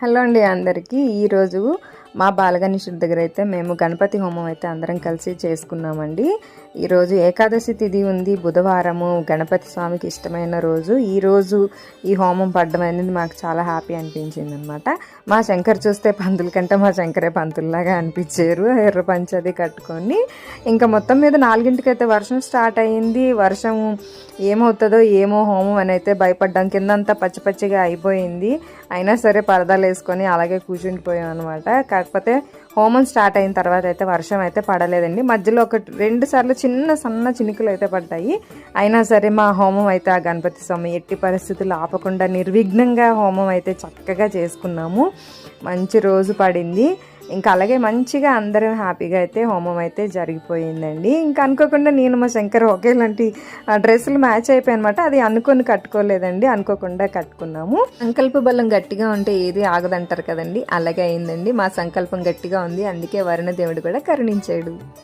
Hello అండి అందరికీ. ఈరోజు మా బాలగణేశుడి దగ్గర అయితే మేము గణపతి హోమం అయితే అందరం కలిసి చేసుకున్నామండి. ఈరోజు ఏకాదశి తిథి ఉంది. బుధవారము గణపతి స్వామికి ఇష్టమైన రోజు. ఈ రోజు ఈ హోమం పడ్డం అనేది మాకు చాలా హ్యాపీ అనిపించింది అనమాట మా శంకర్ చూస్తే పంతుల కంటే మా శంకరే పంతుల్లాగా అనిపించారు. ఎర్ర పంచ అది కట్టుకొని. ఇంకా మొత్తం మీద నాలుగింటికి అయితే వర్షం స్టార్ట్ అయ్యింది. వర్షం ఏమవుతుందో ఏమో హోమం అని అయితే భయపడ్డాం. కిందంతా పచ్చి పచ్చిగా అయిపోయింది. అయినా సరే పరదాలు వేసుకొని అలాగే కూర్చుండిపోయాం అనమాట కాకపోతే హోమం స్టార్ట్ అయిన తర్వాత అయితే వర్షం అయితే పడలేదండి. మధ్యలో ఒక రెండు సార్లు చిన్న సన్న చినుకులు అయితే పడ్డాయి. అయినా సరే మా హోమం అయితే ఆ గణపతి స్వామి ఎట్టి పరిస్థితులు ఆపకుండా నిర్విఘ్నంగా హోమం అయితే చక్కగా చేసుకున్నాము. మంచి రోజు పడింది. ఇంకా అలాగే మంచిగా అందరం హ్యాపీగా అయితే హోమం అయితే జరిగిపోయిందండి. ఇంకా అనుకోకుండా నేను మా శంకర్ ఒకేలాంటి డ్రెస్సులు మ్యాచ్ అయిపోయాయి అనమాట అది అనుకొని కట్టుకోలేదండి. అనుకోకుండా కట్టుకున్నాము. సంకల్ప బలం గట్టిగా ఉంటే ఏది ఆగదంటారు కదండి. అలాగే అయిందండి. మా సంకల్పం గట్టిగా ఉంది. అందుకే వరుణ దేవుడు కూడా కరుణించాడు.